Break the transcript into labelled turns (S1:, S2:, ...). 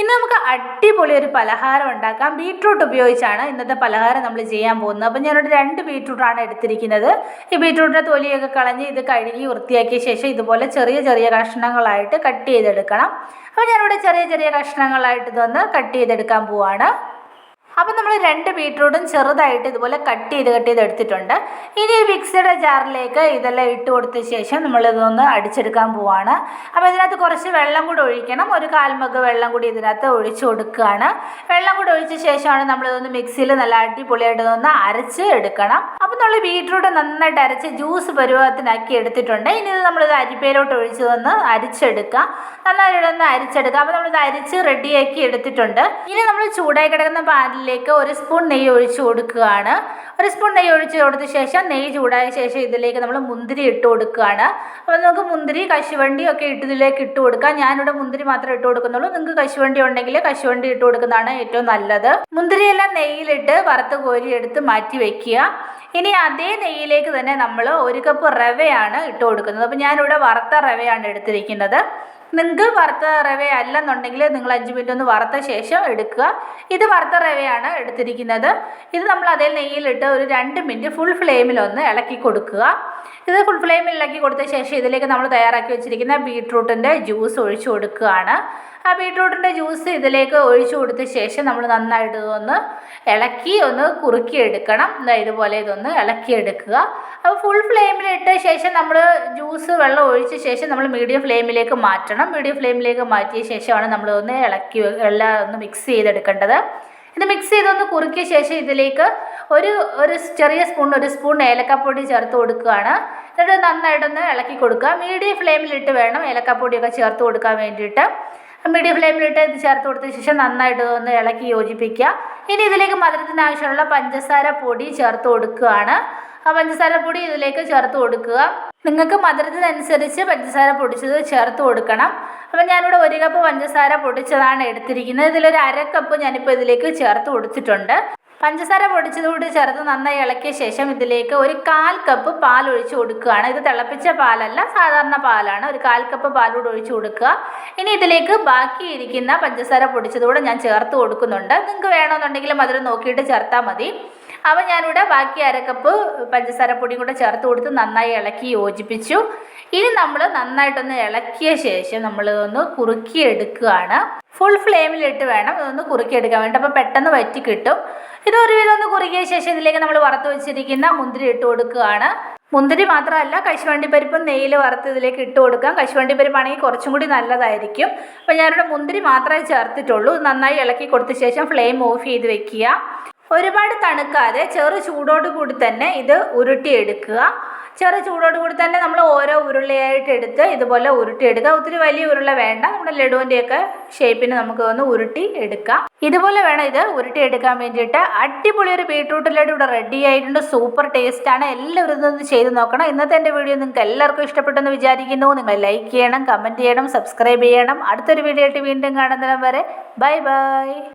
S1: ഇന്ന് നമുക്ക് അടിപൊളി ഒരു പലഹാരം ഉണ്ടാക്കാം. ബീട്രൂട്ട് ഉപയോഗിച്ചാണ് ഇന്നത്തെ പലഹാരം നമ്മൾ ചെയ്യാൻ പോകുന്നത്. അപ്പോൾ ഞാനിവിടെ രണ്ട് ബീട്രൂട്ടാണ് എടുത്തിരിക്കുന്നത്. ഈ ബീട്രൂട്ടിന്റെ തൊലിയൊക്കെ കളഞ്ഞ് ഇത് കഴുകി വൃത്തിയാക്കിയ ശേഷം ഇതുപോലെ ചെറിയ ചെറിയ കഷ്ണങ്ങളായിട്ട് കട്ട് ചെയ്തെടുക്കണം. അപ്പോൾ ഞാനിവിടെ ചെറിയ ചെറിയ കഷ്ണങ്ങളായിട്ട് ഇതൊന്ന് കട്ട് ചെയ്തെടുക്കാൻ പോവാണ്. അപ്പം നമ്മൾ രണ്ട് ബീട്രൂട്ടും ചെറുതായിട്ട് ഇതുപോലെ കട്ട് ചെയ്ത് കട്ട് ചെയ്ത് എടുത്തിട്ടുണ്ട്. ഇനി ഈ മിക്സിയുടെ ജാറിലേക്ക് ഇതെല്ലാം ഇട്ട് കൊടുത്ത ശേഷം നമ്മൾ ഇതൊന്ന് അടിച്ചെടുക്കാൻ പോവാണ്. അപ്പോൾ ഇതിനകത്ത് കുറച്ച് വെള്ളം കൂടി ഒഴിക്കണം. ഒരു കാൽമഗ് വെള്ളം കൂടി ഇതിനകത്ത് ഒഴിച്ചു കൊടുക്കുകയാണ്. വെള്ളം കൂടി ഒഴിച്ച ശേഷമാണ് നമ്മളിതൊന്ന് മിക്സിയിൽ നല്ല അടിപൊളിയായിട്ട് ഒന്ന് അരച്ച് എടുക്കണം. അപ്പം നമ്മൾ ബീട്രൂട്ട് നന്നായിട്ട് അരച്ച് ജ്യൂസ് പരുവത്തിനാക്കി എടുത്തിട്ടുണ്ട്. ഇനി ഇത് നമ്മളിത് അരിപ്പയിലോട്ട് ഒഴിച്ച് തന്ന് അരിച്ചെടുക്കാം. നന്നായിട്ട് ഒന്ന് അരിച്ചെടുക്കാം. അപ്പോൾ നമ്മളിത് അരിച്ച് റെഡിയാക്കി എടുത്തിട്ടുണ്ട്. ഇനി നമ്മൾ ചൂടായി കിടക്കുന്ന പാനിലേക്ക് ഒരു സ്പൂൺ നെയ്യ് ഒഴിച്ച് കൊടുക്കുകയാണ്. ഒരു സ്പൂൺ നെയ്യ് ഒഴിച്ച് കൊടുത്ത ശേഷം നെയ്യ് ചൂടായ ശേഷം ഇതിലേക്ക് നമ്മൾ മുന്തിരി ഇട്ട് കൊടുക്കുകയാണ്. അപ്പോൾ നമുക്ക് മുന്തിരി കശുവണ്ടി ഒക്കെ ഇട്ട് ഇതിലേക്ക് ഇട്ട് കൊടുക്കാം. ഞാനിവിടെ മുന്തിരി മാത്രമേ ഇട്ട് കൊടുക്കുന്നുള്ളൂ. നിങ്ങൾക്ക് കശുവണ്ടി ഉണ്ടെങ്കിൽ കശുവണ്ടി ഇട്ട് കൊടുക്കുന്നതാണ് ഏറ്റവും നല്ലത്. മുന്തിരിയെല്ലാം നെയ്യിലിട്ട് വറുത്ത് കോരിയെടുത്ത് മാറ്റി വെക്കുക. ഇനി അതേ നെയ്യിലേക്ക് തന്നെ നമ്മൾ ഒരു കപ്പ് റവയാണ് ഇട്ട് കൊടുക്കുന്നത്. അപ്പോൾ ഞാനിവിടെ വറുത്ത റവയാണ് എടുത്തിരിക്കുന്നത്. നിങ്ങൾക്ക് വറുത്ത റവ അല്ലെന്നുണ്ടെങ്കിൽ നിങ്ങൾ അഞ്ച് മിനിറ്റ് ഒന്ന് വറുത്ത ശേഷം എടുക്കുക. ഇത് വറുത്ത റവയാണ് എടുത്തിരിക്കുന്നത്. ഇത് നമ്മൾ അതേ നെയ്യിലിട്ട് ഒരു രണ്ട് മിനിറ്റ് ഫുൾ ഫ്ലെയിമിൽ ഒന്ന് ഇളക്കി കൊടുക്കുക. ഇത് ഫുൾ ഫ്ലെയിമിൽ ഇളക്കി കൊടുത്ത ശേഷം ഇതിലേക്ക് നമ്മൾ തയ്യാറാക്കി വെച്ചിരിക്കുന്ന ബീട്രൂട്ടിന്റെ ജ്യൂസ് ഒഴിച്ചു കൊടുക്കുകയാണ്. ആ ബീട്രൂട്ടിന്റെ ജ്യൂസ് ഇതിലേക്ക് ഒഴിച്ചു കൊടുത്ത ശേഷം നമ്മൾ നന്നായിട്ട് ഇതൊന്ന് ഇളക്കി ഒന്ന് കുറുക്കിയെടുക്കണം. ഇതുപോലെ ഇതൊന്ന് ഇളക്കിയെടുക്കുക. അപ്പോൾ ഫുൾ ഫ്ലെയിമിലിട്ട ശേഷം നമ്മൾ ജ്യൂസ് വെള്ളം ഒഴിച്ച ശേഷം നമ്മൾ മീഡിയം ഫ്ലെയിമിലേക്ക് മാറ്റണം. മീഡിയം ഫ്ലെയിമിലേക്ക് മാറ്റിയ ശേഷമാണ് നമ്മൾ ഒന്ന് ഇളക്കി എല്ലാം ഒന്ന് മിക്സ് ചെയ്തെടുക്കേണ്ടത്. ഇത് മിക്സ് ചെയ്തൊന്ന് കുറുക്കിയ ശേഷം ഇതിലേക്ക് ഒരു ഒരു ചെറിയ സ്പൂൺ ഒരു സ്പൂൺ ഏലക്കപ്പൊടി ചേർത്ത് കൊടുക്കുകയാണ്. എന്നിട്ട് നന്നായിട്ടൊന്ന് ഇളക്കി കൊടുക്കുക. മീഡിയം ഫ്ലെയിമിലിട്ട് വേണം ഏലക്കപ്പൊടിയൊക്കെ ചേർത്ത് കൊടുക്കാൻ വേണ്ടിയിട്ട്. മീഡിയം ഫ്ലെയിമിലിട്ട് ഇത് ചേർത്ത് കൊടുത്ത ശേഷം നന്നായിട്ട് ഒന്ന് ഇളക്കി യോജിപ്പിക്കുക. ഇനി ഇതിലേക്ക് മധുരത്തിന് ആവശ്യമുള്ള പഞ്ചസാര പൊടി ചേർത്ത് കൊടുക്കുകയാണ്. ആ പഞ്ചസാര പൊടി ഇതിലേക്ക് ചേർത്ത് കൊടുക്കുക. നിങ്ങൾക്ക് മധുരത്തിനനുസരിച്ച് പഞ്ചസാര പൊടിച്ചത് ചേർത്ത് കൊടുക്കണം. അപ്പം ഞാനിവിടെ ഒരു കപ്പ് പഞ്ചസാര പൊടിച്ചതാണ് എടുത്തിരിക്കുന്നത്. ഇതിലൊരു അര കപ്പ് ഞാനിപ്പോൾ ഇതിലേക്ക് ചേർത്ത് കൊടുത്തിട്ടുണ്ട്. പഞ്ചസാര പൊടിച്ചതുകൂടി ചേർത്ത് നന്നായി ഇളക്കിയ ശേഷം ഇതിലേക്ക് ഒരു കാൽ കപ്പ് പാൽ ഒഴിച്ച് കൊടുക്കുകയാണ്. ഇത് തിളപ്പിച്ച പാലല്ല സാധാരണ പാലാണ്. ഒരു കാൽ കപ്പ് പാലൂടെ ഒഴിച്ച് കൊടുക്കുക. ഇനി ഇതിലേക്ക് ബാക്കി ഇരിക്കുന്ന പഞ്ചസാര പൊടിച്ചതുകൂടെ ഞാൻ ചേർത്ത് കൊടുക്കുന്നുണ്ട്. നിങ്ങൾക്ക് വേണമെന്നുണ്ടെങ്കിൽ മധുരം നോക്കിയിട്ട് ചേർത്താൽ മതി. അപ്പോൾ ഞാനിവിടെ ബാക്കി അരക്കപ്പ് പഞ്ചസാര പൊടിയും കൂടെ ചേർത്ത് കൊടുത്ത് നന്നായി ഇളക്കി യോജിപ്പിച്ചു. ഇനി നമ്മൾ നന്നായിട്ടൊന്ന് ഇളക്കിയ ശേഷം നമ്മൾ ഒന്ന് കുറുക്കിയെടുക്കുകയാണ് ഫുൾ ഫ്ലെയിമിലിട്ട് വേണം ഇതൊന്ന് കുറുക്കിയെടുക്കാൻ വേണ്ടി. അപ്പോൾ പെട്ടെന്ന് വറ്റി കിട്ടും. ഇത് ഒരുവിധം ഒന്ന് കുറുക്കിയ ശേഷം ഇതിലേക്ക് നമ്മൾ വറുത്ത് വെച്ചിരിക്കുന്ന മുന്തിരി ഇട്ട് കൊടുക്കുകയാണ്. മുന്തിരി മാത്രമല്ല കശുവണ്ടി പരിപ്പും നെയ്യിൽ വറുത്ത് ഇതിലേക്ക് ഇട്ട് കൊടുക്കാം. കശുവണ്ടി പരിപ്പാണെങ്കിൽ കുറച്ചും കൂടി നല്ലതായിരിക്കും. അപ്പോൾ ഞാനിവിടെ മുന്തിരി മാത്രമേ ചേർത്തിട്ടുള്ളൂ. നന്നായി ഇളക്കി കൊടുത്ത ശേഷം ഫ്ലെയിം ഓഫ് ചെയ്ത് വെക്കുക. ഒരുപാട് തണുക്കാതെ ചെറു ചൂടോട് കൂടി തന്നെ ഇത് ഉരുട്ടിയെടുക്കുക. ചെറു ചൂടോട് കൂടി തന്നെ നമ്മൾ ഓരോ ഉരുളയായിട്ട് എടുത്ത് ഇതുപോലെ ഉരുട്ടിയെടുക്കുക. ഒത്തിരി വലിയ ഉരുള വേണ്ട. നമ്മുടെ ലഡുവിന്റെയൊക്കെ ഷേപ്പിന് നമുക്ക് ഒന്ന് ഉരുട്ടി എടുക്കാം. ഇതുപോലെ വേണം ഇത് ഉരുട്ടിയെടുക്കാൻ വേണ്ടിയിട്ട്. അടിപൊളി ഒരു ബീട്രൂട്ട് ലഡു ഇവിടെ റെഡി ആയിട്ടുണ്ട്. സൂപ്പർ ടേസ്റ്റ് ആണ്. എല്ലാവരും ഇതൊന്ന് ചെയ്ത് നോക്കണം. ഇന്നത്തെ എന്റെ വീഡിയോ നിങ്ങൾക്ക് എല്ലാവർക്കും ഇഷ്ടപ്പെട്ടെന്ന് വിചാരിക്കുന്നു. നിങ്ങൾ ലൈക്ക് ചെയ്യണം കമന്റ് ചെയ്യണം സബ്സ്ക്രൈബ് ചെയ്യണം. അടുത്തൊരു വീഡിയോ ആയിട്ട് വീണ്ടും കാണുന്നതിനും വരെ ബൈ ബൈ